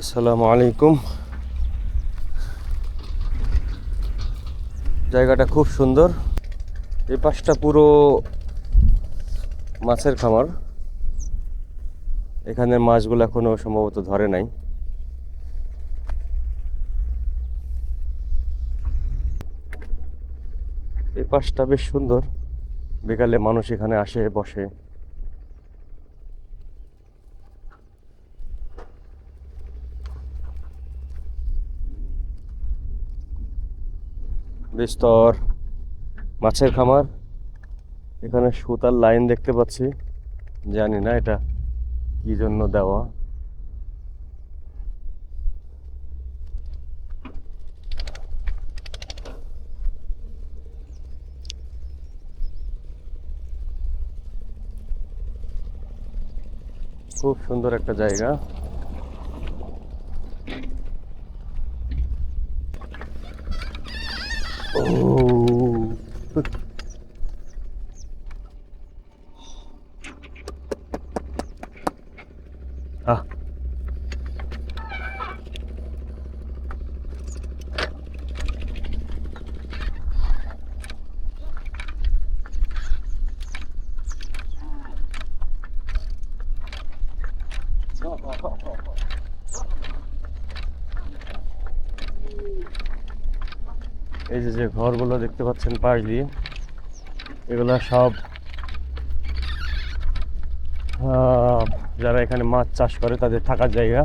আসসালামু আলাইকুম। জায়গাটা খুব সুন্দর। এই পাশটা পুরো মাছের খামার। এখানের মাছগুলো এখনও সম্ভবত ধরে নাই। এই পাশটা বেশ সুন্দর। বিকালে মানুষ এখানে আসে, বসে। বিস্তর, মাছের খামার। এখানে সুতার লাইন দেখতে পাচ্ছি। জানি না এটা কি জন্য দেওয়া। খুব সুন্দর একটা জায়গা। 哦啊。好好好。এই যে যে ঘরগুলো দেখতে পাচ্ছেন পাশ দিয়ে, এগুলো সব যারা এখানে মাছ চাষ করে তাদের থাকার জায়গা।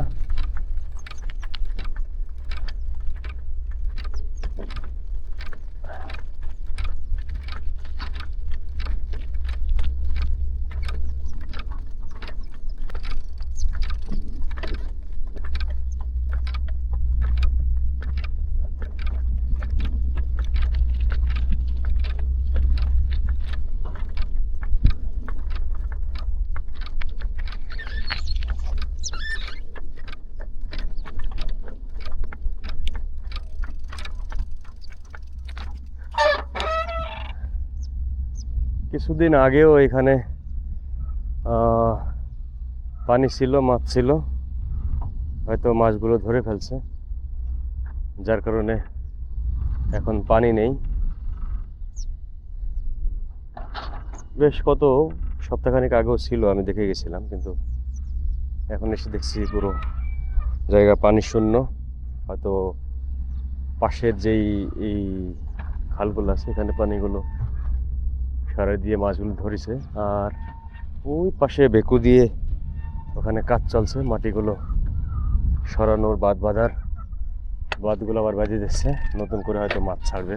কিছুদিন আগেও এখানে পানি ছিল, মাছ ছিল। হয়তো মাছগুলো ধরে ফেলছে। যার কারণে এখন পানি নেই। বেশ কত সপ্তাহখানিক আগেও ছিল, আমি দেখে গেছিলাম, কিন্তু এখন এসে দেখছি পুরো জায়গা পানি শূন্য। হয়তো পাশের যেই, এই খালগুলো আছে, এখানে পানিগুলো সারে দিয়ে মাছগুলো ধরেছে, আর ওই পাশে বেকু দিয়ে ওখানে কাজ চলছে, মাটিগুলো সরানোর বাদ বাঁধার। বাদগুলো আবার বাজিয়ে দিচ্ছে, নতুন করে হয়তো মাছ ছাড়বে।